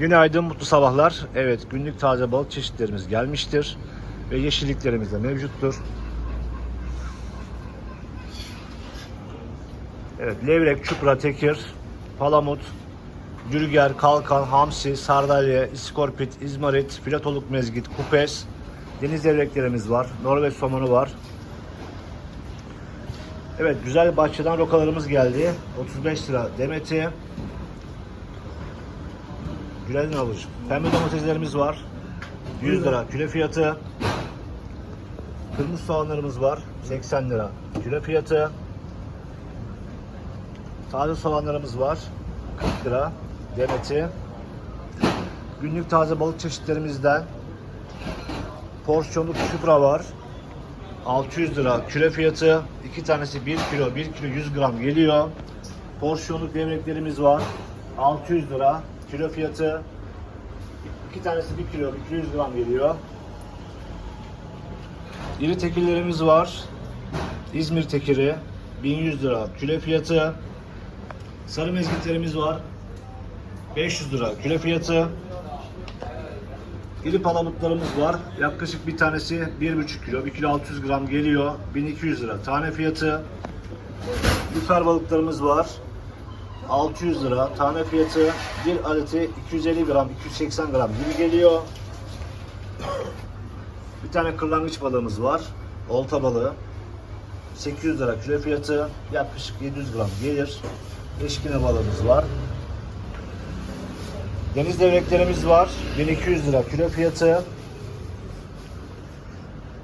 Günaydın, mutlu sabahlar. Evet, günlük taze balık çeşitlerimiz gelmiştir. Ve yeşilliklerimiz de mevcuttur. Evet, levrek, çupra, tekir, palamut, dürger, kalkan, hamsi, sardalya, iskorpit, izmarit, filatoluk mezgit, kupes, deniz levreklerimiz var. Norveç somonu var. Evet, güzel bahçeden rokalarımız geldi. 35 lira demeti. Günaydın ablacığım. Pembe domateslerimiz var. 100 lira kilo fiyatı. Kırmızı soğanlarımız var. 80 lira kilo fiyatı. Taze soğanlarımız var. 40 lira demeti. Günlük taze balık çeşitlerimizden porsiyonluk şupra var. 600 lira kilo fiyatı. İki tanesi 1 kilo, 1 kilo 100 gram geliyor. Porsiyonluk levreklerimiz var. 600 lira kilo fiyatı. İki tanesi 1 kilo, 1 kilo 100 gram geliyor. İri tekirlerimiz var. İzmir tekiri 1100 lira kilo fiyatı. Sarı mezgitlerimiz var. 500 lira kilo fiyatı. İri palamutlarımız var. Yaklaşık bir tanesi 1,5 kilo, 1 kilo 600 gram geliyor. 1200 lira tane fiyatı. Yukarı balıklarımız var. 600 lira tane fiyatı. Bir adeti 250 gram, 280 gram gibi geliyor. Bir tane kırlangıç balığımız var. Olta balığı. 800 lira kilo fiyatı. Yaklaşık 700 gram gelir. Eşkine balığımız var. Deniz devreklerimiz var. 1200 lira kilo fiyatı.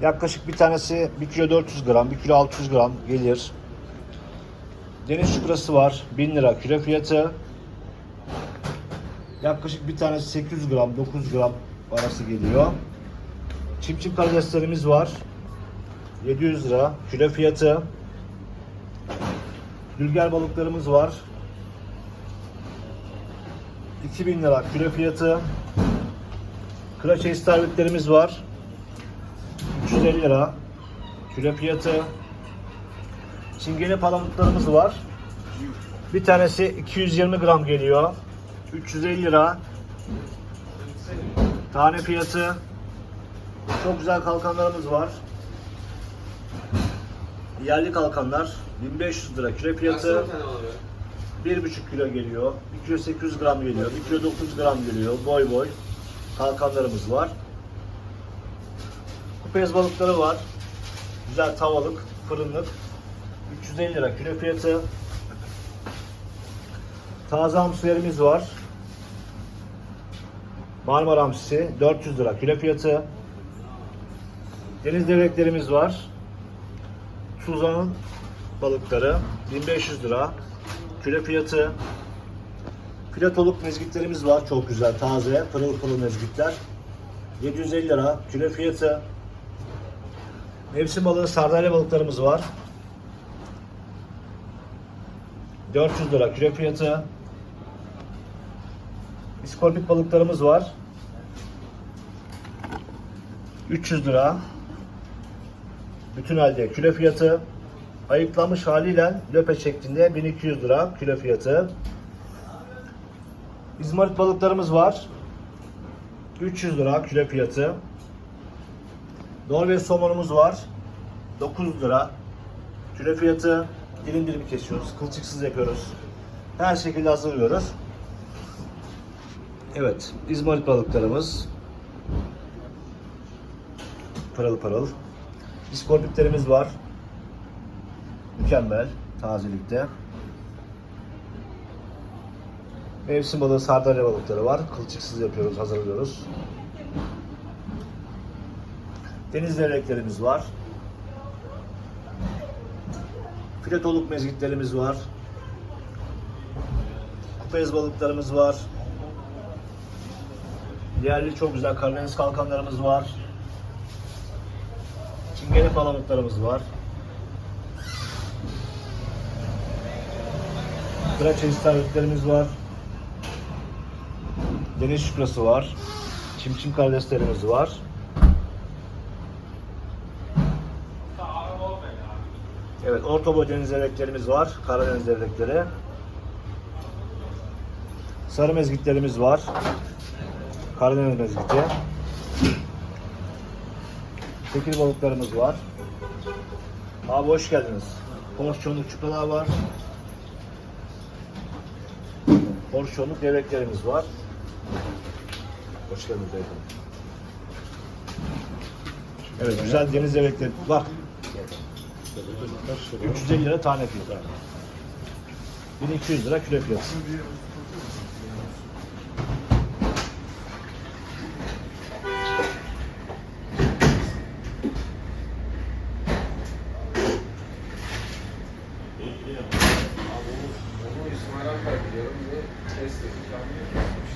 Yaklaşık bir tanesi 1 kilo 400 gram, 1 kilo 600 gram gelir. Deniz çukurası var. 1000 lira kilo fiyatı. Yaklaşık bir tanesi 800 gram, 900 gram arası geliyor. Çimçim karideslerimiz var. 700 lira kilo fiyatı. Gülger balıklarımız var. 2000 lira kilo fiyatı. Kıraçe istavritlerimiz var. 350 lira kilo fiyatı. Çingene palamutlarımız var. Bir tanesi 220 gram geliyor. 350 lira. Tane fiyatı. Çok güzel kalkanlarımız var. Yerli kalkanlar 1500 lira kilo fiyatı. 1,5 kilo geliyor. 1 kilo 800 gram geliyor. 1 kilo 900 gram geliyor. Boy boy kalkanlarımız var. Kupez balıkları var. Güzel tavalık, fırınlık. 350 lira kilo fiyatı. Taze hamsilerimiz var. Marmara hamsisi 400 lira kilo fiyatı. Deniz devreklerimiz var. Tuzan'ın balıkları 1500 lira kilo fiyatı. Filatoluk mezgitlerimiz var. Çok güzel, taze, pırıl pırıl mezgitler. 750 lira kilo fiyatı. Mevsim balığı sardalya balıklarımız var. 400 lira kilo fiyatı. İskorpit balıklarımız var. 300 lira. Bütün halde kilo fiyatı. Ayıklanmış haliyle löpe şeklinde 1200 lira kilo fiyatı. İzmarit balıklarımız var. 300 lira kilo fiyatı. Norveç somonumuz var. 900 lira kilo fiyatı. Dilim dilim kesiyoruz. Kılçıksız yapıyoruz. Her şekilde hazırlıyoruz. Evet, İzmarit balıklarımız. Pırıl pırıl. İskorpitlerimiz var. Mükemmel tazelikte. Mevsim balığı sardalya balıkları var. Kılçıksız yapıyoruz, hazırlıyoruz. Deniz levreklerimiz var. Filetoluk mezgitlerimiz var. Kupez balıklarımız var. Yerli çok güzel Karadeniz kalkanlarımız var. Çingene palamutlarımız var. Kıraça istavritlerimiz var. Deniz şükrası var. Çimçim karideslerimiz var. Evet, orta boy deniz levreklerimiz var. Karadeniz levrekleri. Sarı mezgitlerimiz var. Karadeniz mezgiti. Tekir balıklarımız var. Abi hoş geldiniz. Porsiyonluk çupralar var. Porsiyonluk levreklerimiz var. Hoş geldiniz beyefendi. Evet güzel deniz levrekleri var. 350 lira tane fiyatı. 1200 lira kilo fiyatı. Onu test ettik.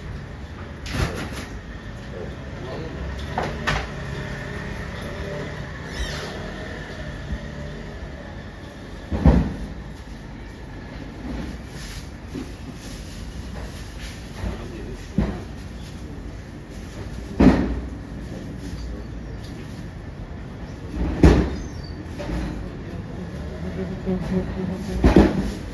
Uhum, uhum, uhum.